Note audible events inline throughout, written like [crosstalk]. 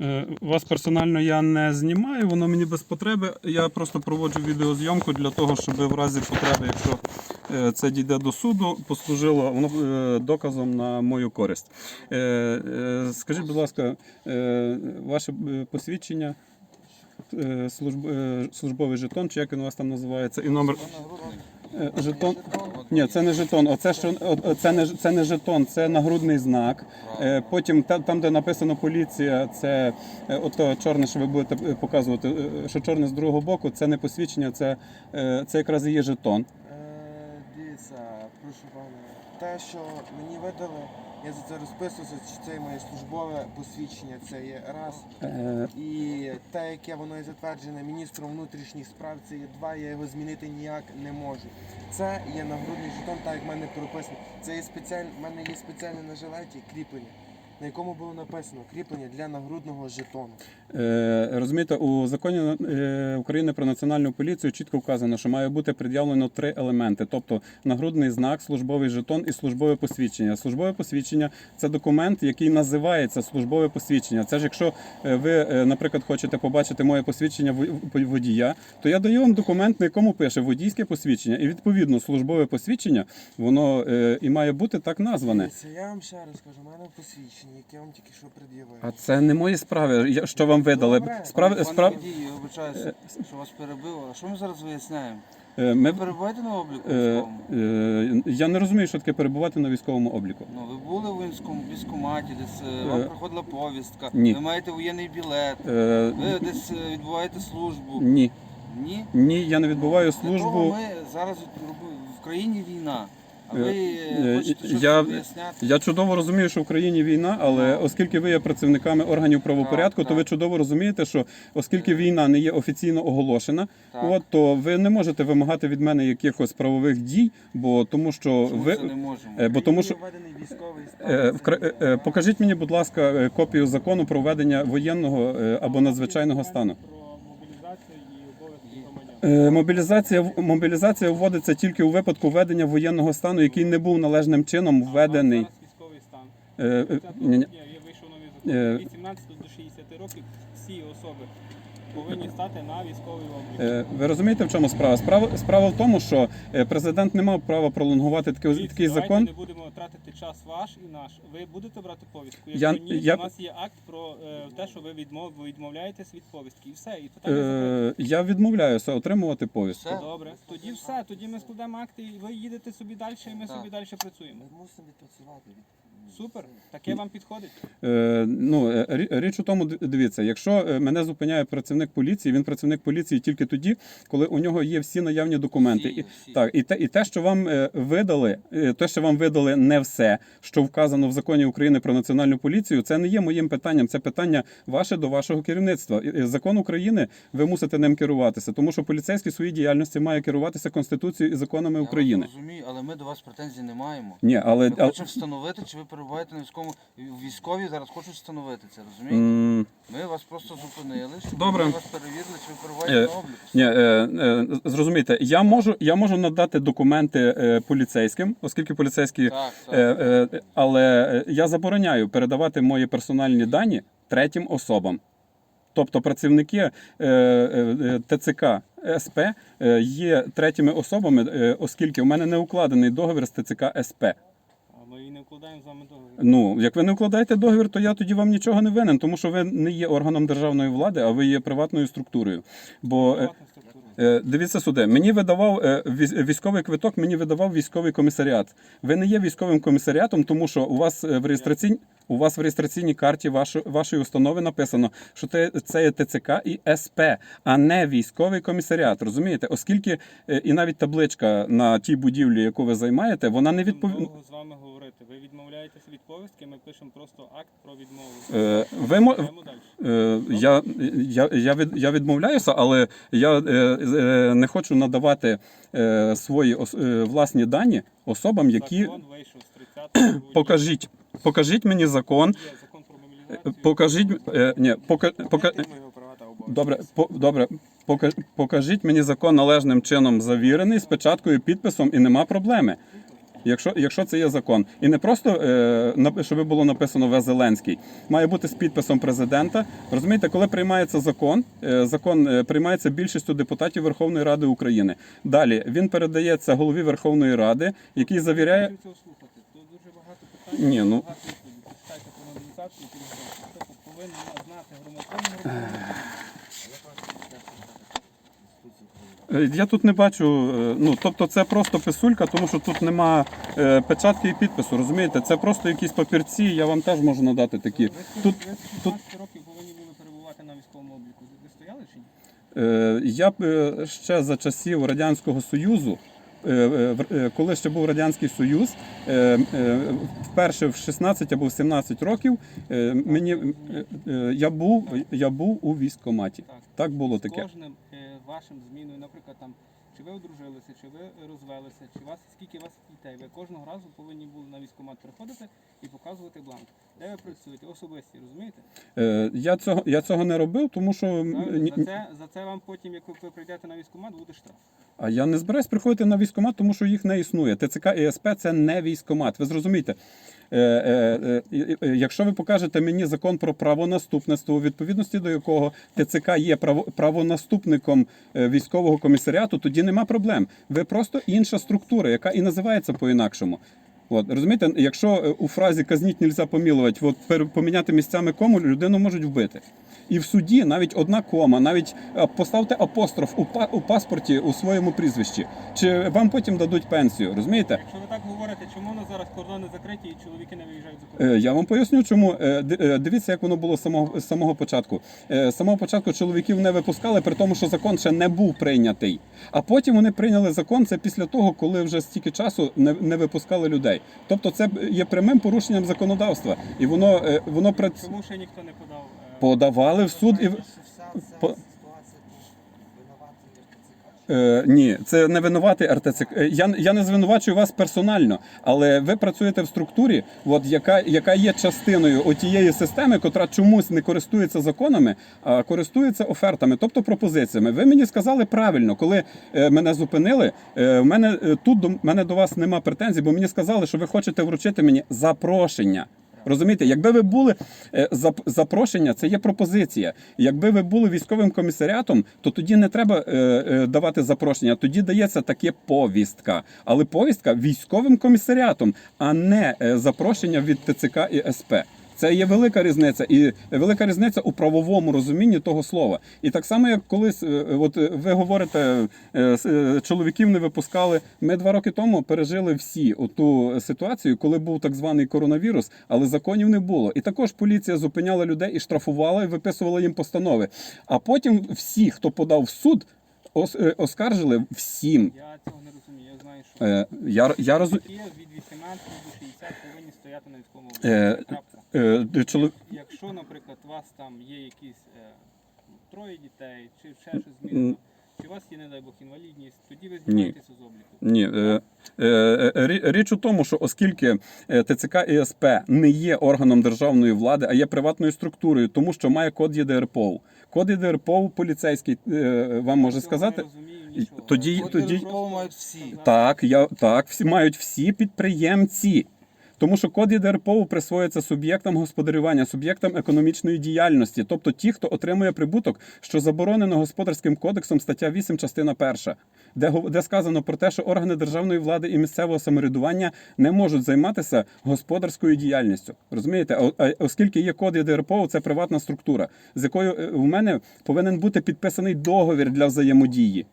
Е, Вас персонально я не знімаю, воно мені без потреби. Я просто проводжу відеозйомку для того, щоб в разі потреби, якщо е, це дійде до суду, послужило воно е, доказом на мою користь. Скажіть, будь ласка, ваше посвідчення, служб- службовий жетон, чи як він у вас там називається, і номер. Е, Жетон. Ні, це не жетон. Оце що це не це не жетон, це нагрудний знак. Е, Потім та- там, де написано поліція, це е, ото чорне, що ви будете показувати, що чорне з другого боку, це не посвідчення, це, це якраз і є жетон. Е, Дивіться, прошу пане, те, що мені видали, я за це розписувався, чи це моє службове посвідчення, це є раз. Е, І те, яке воно є затверджене міністром внутрішніх справ, це є два, я його змінити ніяк не можу. Це є нагрудний жетон, так як в мене прописано. Це є спеціальне, в мене є спеціальне на жилеті кріплення, на якому було написано кріплення для нагрудного жетону. Е, Розумієте, у законі е, України про національну поліцію чітко вказано, що має бути пред'явлено три елементи: тобто нагрудний знак, службовий жетон і службове посвідчення. Службове посвідчення це документ, який називається службове посвідчення. Це ж якщо е, ви, е, наприклад, хочете побачити моє посвідчення водія, то я даю вам документ, на якому пише водійське посвідчення, і відповідно службове посвідчення воно е, і має бути так назване. Дивіться, я вам ще раз кажу, в мене посвідчення, яке я вам тільки що пред'явив. А це не мої справи. Я- Що вам видали? Добре. Справи Пане справ. водій, я вибачаюся, що вас перебило. А що ми зараз виясняємо? е, Ви Ми перебуваєте на обліку Е, військовому? е, Я не розумію, що таке перебувати на військовому обліку. Ну, ви були в військовому військкоматі, десь е, вам Е, проходила повістка, ні. ви маєте воєнний білет, Е, ви десь е, відбуваєте службу. Ні, Ні? ні, я не відбуваю Для того службу. ми зараз в країні війна. А Е, ви е, хочете щось я-? Я чудово розумію, що в країні війна, але оскільки ви є працівниками органів правопорядку, Так, то ви так. чудово розумієте, що оскільки війна не є офіційно оголошена, Так. от то ви не можете вимагати від мене якихось правових дій, бо тому що Чому ви це не можемо? е, бо тому що введений військовий стан. Е, в кра- е, е, Покажіть мені, будь ласка, е, копію закону про введення воєнного е, або надзвичайного стану. Про мобілізацію і обов'язки громадян. Е, Мобілізація мобілізація вводиться тільки у випадку введення воєнного стану, який не був належним чином введений. Військовий стан. Е, е, 30 ні, ні. я вийшов новий Е. закон. Від 17 до 60 років всі особи повинні стати на військовий облік. Е, Ви розумієте, в чому справа? Справа справа в тому, що е, президент не мав права пролонгувати такий, такий давайте закон. не будемо тратити час ваш і наш. Ви будете брати повістку. Я- Якщо ні, я- у нас є акт про е, те, що ви відмов, ви відмовляєтесь від повістки. І все, і питання закрите. Е, Я відмовляюся отримувати повістку. Все? Добре, тоді все. Тоді ми складемо акти, і ви їдете собі далі, і ми Так. собі далі працюємо. Ми мусимо відпрацювати. Супер, таке вам підходить. Е, ну, е, рі- річ у тому, д- дивіться, якщо е, мене зупиняє працівник поліції, він працівник поліції тільки тоді, коли у нього є всі наявні документи. Всі є, І, так, і те, і те, що вам е, видали, е, те, що вам видали не все, що вказано в законі України про національну поліцію, це не є моїм питанням. Це питання ваше до вашого керівництва. І Закон України ви мусите ним керуватися, тому що поліцейський своїй діяльності має керуватися конституцією і законами Я України. розумію, але ми до вас претензій не маємо. Ні, але, Ми але хочемо встановити, чи ви перебуваєте на військовому військові зараз хочуть встановити це, розумієте? м, Ми вас просто зупинили, щоб Добре. ми вас перевірили, чи ви перебуваєте Е, на обліку. Ні, е, е, зрозумійте, я можу, я можу надати документи е, поліцейським, оскільки поліцейські, Так, так. е, е, але е, я забороняю передавати мої персональні дані третім особам. Тобто працівники е, е, е, ТЦК СП е, є третіми особами, е, оскільки в мене не укладений договір з ТЦК СП. Ми і не вкладаємо з вами договір. Ну, як ви не укладаєте договір, то я тоді вам нічого не винен, тому що ви не є органом державної влади, а ви є приватною структурою. Бо е, Приватна структура. Е, Дивіться сюди, мені видавав е, віз- військовий квиток, мені видавав військовий комісаріат. Ви не є військовим комісаріатом, тому що у вас е, в реєстраційній у вас в реєстраційній карті вашої, вашої установи написано, що це, це є ТЦК і СП, а не військовий комісаріат. Розумієте? Оскільки е, і навіть табличка на тій будівлі, яку ви займаєте, вона не відповідає. довго з вами говорити. Ви відмовляєтесь від повістки, ми пишемо просто акт про відмову. Е, ви мо- Йдемо далі. Е, Я, я, я, від, я відмовляюся, але я е, е, не хочу надавати е, свої ос- е, власні дані особам, які Закон вийшов з 30 [clears throat] грудня. покажіть. Покажіть мені закон. Є закон про мобілізацію. Покажіть е, ні, пока, пока, його права та обов'язки. добре, по, добре. пока- Покажіть мені закон належним чином завірений з печаткою, підписом, і нема проблеми. Якщо, якщо це є закон, і не просто е, щоб було написано В. Зеленський, має бути з підписом президента. Розумієте, коли приймається закон, е, закон е, приймається більшістю депутатів Верховної Ради України. Далі він передається голові Верховної Ради, який завіряє. Ні, ну- повинен знати громадянин громадянин. Е, Я тут не бачу, е, ну тобто це просто писулька, тому що тут нема е, печатки і підпису. Розумієте, це просто якісь папірці. Я вам теж можу надати такі. Ви з Тут- 16 років повинні були перебувати на військовому обліку. Ви стояли чи ні? Е, Я б е, ще за часів Радянського Союзу, е, е, е, коли ще був Радянський Союз, е, е, вперше в 16 або в 17 років е, мені е, е, я був я був у військкоматі. Так. Було таке. Вашим зміною, наприклад, там, чи ви одружилися, чи ви розвелися, чи вас скільки у вас дітей, ви кожного разу повинні були на військкомат приходити і показувати бланк. Де ви працюєте? Особисті, розумієте? Е, Я цього я цього не робив, тому що Правильно? За це, за це вам потім, як ви прийдете на військкомат, буде штраф. А я не збираюсь приходити на військкомат, тому що їх не існує. ТЦК і СП це не військкомат. Ви зрозумієте? Е, е, е, якщо ви покажете мені закон про правонаступництво, у відповідності до якого ТЦК є право, правонаступником військового комісаріату, тоді нема проблем. Ви просто інша структура, яка і називається по-інакшому. От розумієте, якщо е, у фразі казніть нельзя помілувати, от поміняти місцями кому людину можуть вбити. І в суді навіть одна кома, навіть е, поставте апостроф у, па- у паспорті у своєму прізвищі. Чи вам потім дадуть пенсію? Розумієте? Якщо ви так говорите, чому у нас зараз кордони закриті і чоловіки не виїжджають за кордон? Е, Я вам поясню, чому ди- дивіться, як воно було з самого з самого початку. З самого початку чоловіків не випускали, при тому, що закон ще не був прийнятий. А потім вони прийняли закон це після того, коли вже стільки часу не, не випускали людей. Тобто, це є прямим порушенням законодавства, і воно е, воно працює. Тому що ніхто не подав? е, Подавали в суд і в- Вся ця По- ситуація тут винуватий РТЦК. Е, ні, це не винуватий РТЦК. Е, Я, я не звинувачую вас персонально, але ви працюєте в структурі, от, яка, яка є частиною отієї системи, котра чомусь не користується законами, а користується офертами, тобто пропозиціями. Ви мені сказали правильно, коли е, мене зупинили. Е, в мене тут до мене до вас нема претензій, бо мені сказали, що ви хочете вручити мені запрошення. Розумієте, якби ви були е, запрошення, це є пропозиція. Якби ви були військовим комісаріатом, то тоді не треба е, е, давати запрошення. Тоді дається таке повістка. Але повістка військовим комісаріатом, а не запрошення від ТЦК і СП. Це є велика різниця, і велика різниця у правовому розумінні того слова. І так само, як колись, е, от е, ви говорите, е, е, чоловіків не випускали. Ми два роки тому пережили всі оту ситуацію, коли був так званий коронавірус, але законів не було. І також поліція зупиняла людей і штрафувала, і виписувала їм постанови. А потім всі, хто подав в суд, е, оскаржили всім. Я цього не розумію. Я знаю, що Е, Я, я розумію. від 18 до 60 повинні стояти на військовому Е, чоло- Якщо, наприклад, у вас там є якісь е, троє дітей, чи ще щось змінено, чи у вас є, не дай Бог, інвалідність, тоді ви знімаєтеся з обліку. Ні, е, е, е, рі- річ у тому, що оскільки е, ТЦК і СП не є органом державної влади, а є приватною структурою, тому що має код ЄДРПОВ. Код ЄДРПОВ поліцейський е, вам може Цього сказати. Не розумію нічого. тоді- От тоді- просто мають всі. Так, я так, всі мають всі підприємці. Тому що код ЄДРПО присвоюється суб'єктам господарювання, суб'єктам економічної діяльності, тобто ті, хто отримує прибуток, що заборонено господарським кодексом стаття 8, частина 1, де, де сказано про те, що органи державної влади і місцевого самоврядування не можуть займатися господарською діяльністю. Розумієте? А- а Оскільки є код ЄДРПО, це приватна структура, з якою е, в мене повинен бути підписаний договір для взаємодії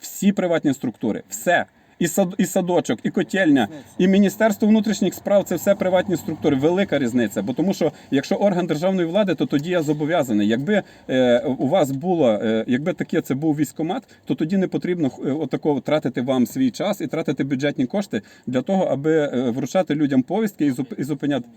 всі приватні структури, все. І сад, і садочок, і котельня, і Міністерство внутрішніх справ це все приватні структури. Велика різниця. Бо тому, що якщо орган державної влади, то тоді я зобов'язаний. Якби е, у вас було, е, якби таке це був військомат, то тоді не потрібно е, отако тратити вам свій час і тратити бюджетні кошти для того, аби е, вручати людям повістки і, зуп, і зупиняти.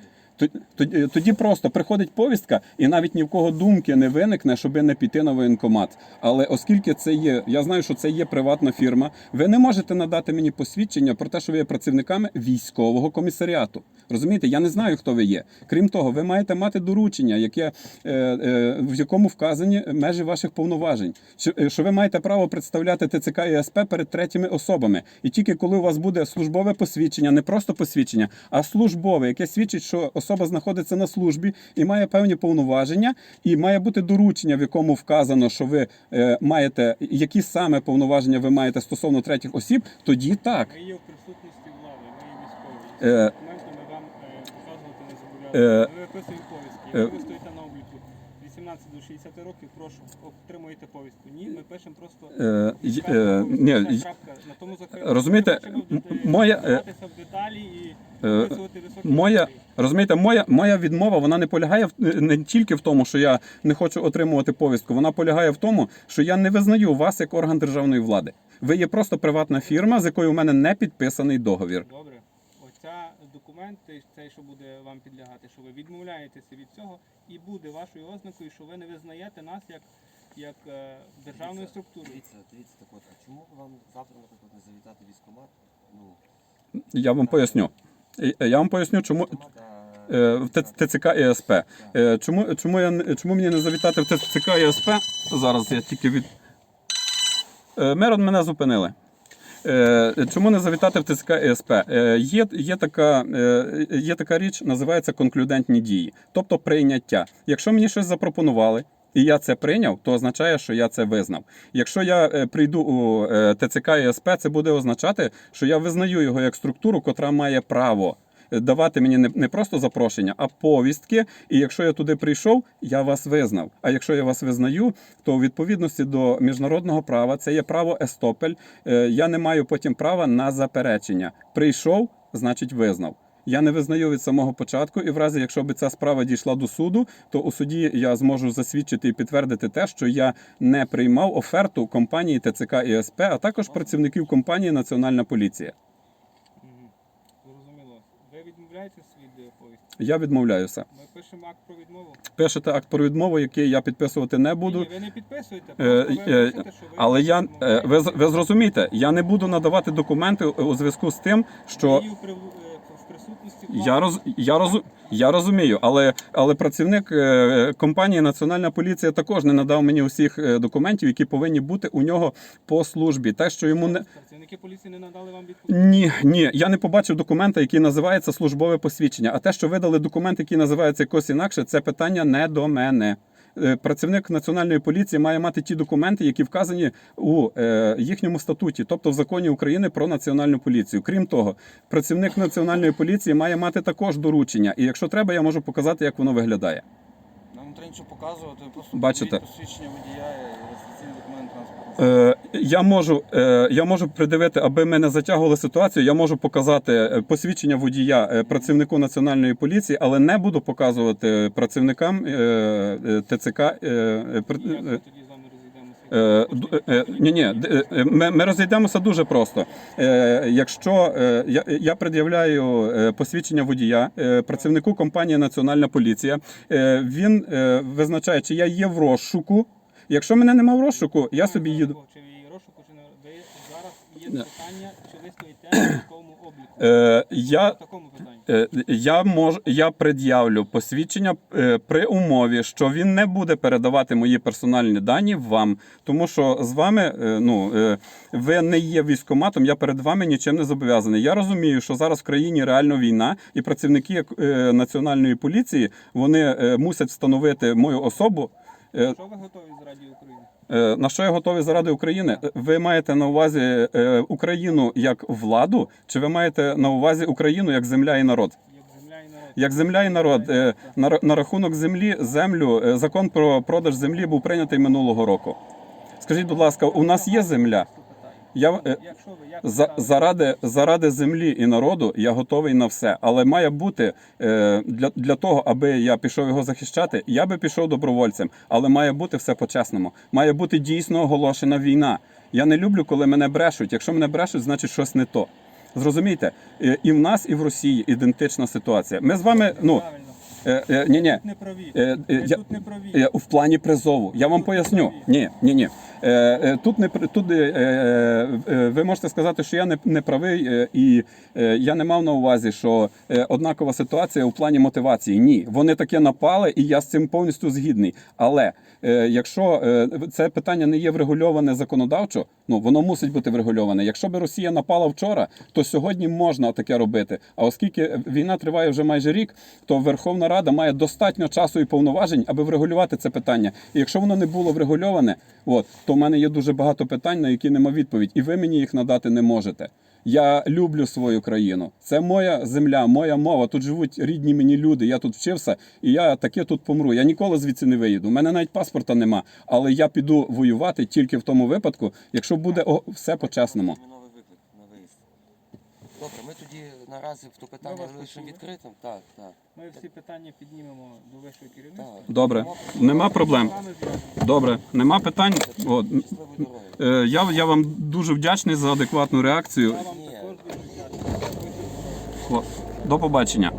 Тоді, тоді просто приходить повістка, і навіть ні в кого думки не виникне, щоби не піти на воєнкомат. Але оскільки це є, я знаю, що це є приватна фірма, ви не можете надати мені посвідчення про те, що ви є працівниками військового комісаріату. Розумієте, я не знаю, хто ви є. Крім того, ви маєте мати доручення, яке е, е, в якому вказані межі ваших повноважень. Е, що ви маєте право представляти ТЦК і СП перед третіми особами. І тільки коли у вас буде службове посвідчення, не просто посвідчення, а службове, яке свідчить, що особа знаходиться на службі і має певні повноваження, і має бути доручення, в якому вказано, що ви е, маєте які саме повноваження ви маєте стосовно третіх осіб, тоді так. Ми є в присутності влади, ми є військові. Е, Документи ми вам е, показувати не зобов'язані. Е, Ви виписуєте повістки. е, Якщо ви стоїте на обліку 18 до 60 років, прошу, отримуєте повістку. Ні, ми пишемо просто Е, е, ні, крапка». на тому розумієте, хочемо м- вдет- моя, е, в деталі і е, Моя розумієте, моя моя відмова вона не полягає в не тільки в тому, що я не хочу отримувати повістку. Вона полягає в тому, що я не визнаю вас як орган державної влади. Ви є просто приватна фірма, з якою у мене не підписаний договір. Добре. Документ, цей- що буде вам підлягати, що ви відмовляєтеся від цього, і буде вашою ознакою, що ви не визнаєте нас як, як е, державною структурою. Дивіться, дивіться, так от, а чому вам завтра, наприклад, не завітати військкомат? Ну, Я вам поясню. Е, Я вам поясню, чому е, в ТЦК і СП. Е, Чому, чому, я, не- чому мені не завітати в ТЦК і СП? Зараз я тільки від. Е, Мерон мене зупинили. Е, Чому не завітати в ТЦК ЕСП? СП? Е, Є, є, така, е, є така річ, називається конклюдентні дії, тобто прийняття. Якщо мені щось запропонували, і я це прийняв, то означає, що я це визнав. Якщо я прийду у ТЦК і СП, це буде означати, що я визнаю його як структуру, котра має право давати мені не, просто запрошення, а повістки. І якщо я туди прийшов, я вас визнав. А якщо я вас визнаю, то у відповідності до міжнародного права це є право естопель. Е, Я не маю потім права на заперечення. Прийшов, значить визнав. Я не визнаю від самого початку, і в разі, якщо б ця справа дійшла до суду, то у суді я зможу засвідчити і підтвердити те, що я не приймав оферту компанії ТЦК і СП, а також працівників компанії Національна поліція. Відмовляєтесь від е. Я відмовляюся. Ми пишемо акт про відмову. Пишете акт про відмову, який я підписувати не буду. Ні, ви не підписуєте, Е, просто ви е, пишете, що ви Але я ви, ви зрозумієте, я не буду надавати документи у зв'язку з тим, що Дію при- в присутності Я роз я роз, я розумію, але але працівник е, компанії Національна поліція також не надав мені усіх е, документів, які повинні бути у нього по службі. Те, що йому не Працівники поліції не надали вам відповідь. ні, ні, я не побачив документа, який називається службове посвідчення. А те, що видали документ, який називається якось інакше, це питання не до мене. Е, Працівник національної поліції має мати ті документи, які вказані у е, їхньому статуті, тобто в законі України про національну поліцію. Крім того, працівник національної поліції має мати також доручення. І якщо треба, я можу показати, як воно виглядає. Нам треба нічого показувати, просто Бачите. посвідчення водія і реєстраційний документ транспорту. Е, я можу, е, я можу придивити, аби ми не затягували ситуацію. Я можу показати е, посвідчення водія е, працівнику національної поліції, але не буду показувати працівникам е, е, ТЦК. е, е, при- як ви е, тоді ні, ні, е, ми, ми розійдемося дуже просто. Е, якщо е, я, я пред'являю е, посвідчення водія е, працівнику компанії Національна поліція, е, він е, визначає, чи я є в розшуку. Якщо мене нема в розшуку, я собі їду. Чи її розшуку, чи не ви зараз є питання, чи ви стоїте на військовому? Е, я, е, я можу, я пред'явлю посвідчення е, при умові, що він не буде передавати мої персональні дані вам, тому що з вами, е, ну е, ви не є військоматом, я перед вами нічим не зобов'язаний. Я розумію, що зараз в країні реально війна, і працівники е, національної поліції вони е, мусять встановити мою особу. Е, Що ви готові заради України? Е, На що я готовий заради України? Е, Ви маєте на увазі Україну як владу, чи ви маєте на увазі Україну як земля і народ? Як земля і народ. На, рахунок землі, землю, закон про продаж землі був прийнятий минулого року. Скажіть, будь ласка, у нас є земля? Я е, за, заради, заради землі і народу я готовий на все, але має бути е, для, для того, аби я пішов його захищати, я би пішов добровольцем, але має бути все по-чесному. Має бути дійсно оголошена війна. Я не люблю, коли мене брешуть. Якщо мене брешуть, значить щось не то. Зрозумійте, Е, і в нас, і в Росії ідентична ситуація. Ми з вами, ну ні, ні. Не праві. Я- тут не праві. В плані призову. Я вам поясню. Ні, ні, ні. Е, е, Тут не тут, е, ви можете сказати, що я не, не правий, і я не мав на увазі, що однакова ситуація у плані мотивації. Ні, вони таке напали, і я з цим повністю згідний. Але якщо це питання не є врегульоване законодавчо, ну воно мусить бути врегульоване. Якщо би Росія напала вчора, то сьогодні можна таке робити. А оскільки війна триває вже майже рік, то Верховна Рада має достатньо часу і повноважень, аби врегулювати це питання. І якщо воно не було врегульоване, от, то в мене є дуже багато питань, на які нема відповідь, і ви мені їх надати не можете. Я люблю свою країну. Це моя земля, моя мова. Тут живуть рідні мені люди. Я тут вчився, і я таке тут помру. Я ніколи звідси не виїду. У мене навіть паспорта нема. Але я піду воювати тільки в тому випадку, якщо буде все по-чесному. Терміновий виклик на виїзд. Добре, ми тоді наразі то питання вас лишимо відкритим. Так, так. Ми всі питання піднімемо до вищого керівництва. так. Добре, нема проблем. Добре, нема питань. От, е, я, я вам дуже вдячний за адекватну реакцію. До побачення.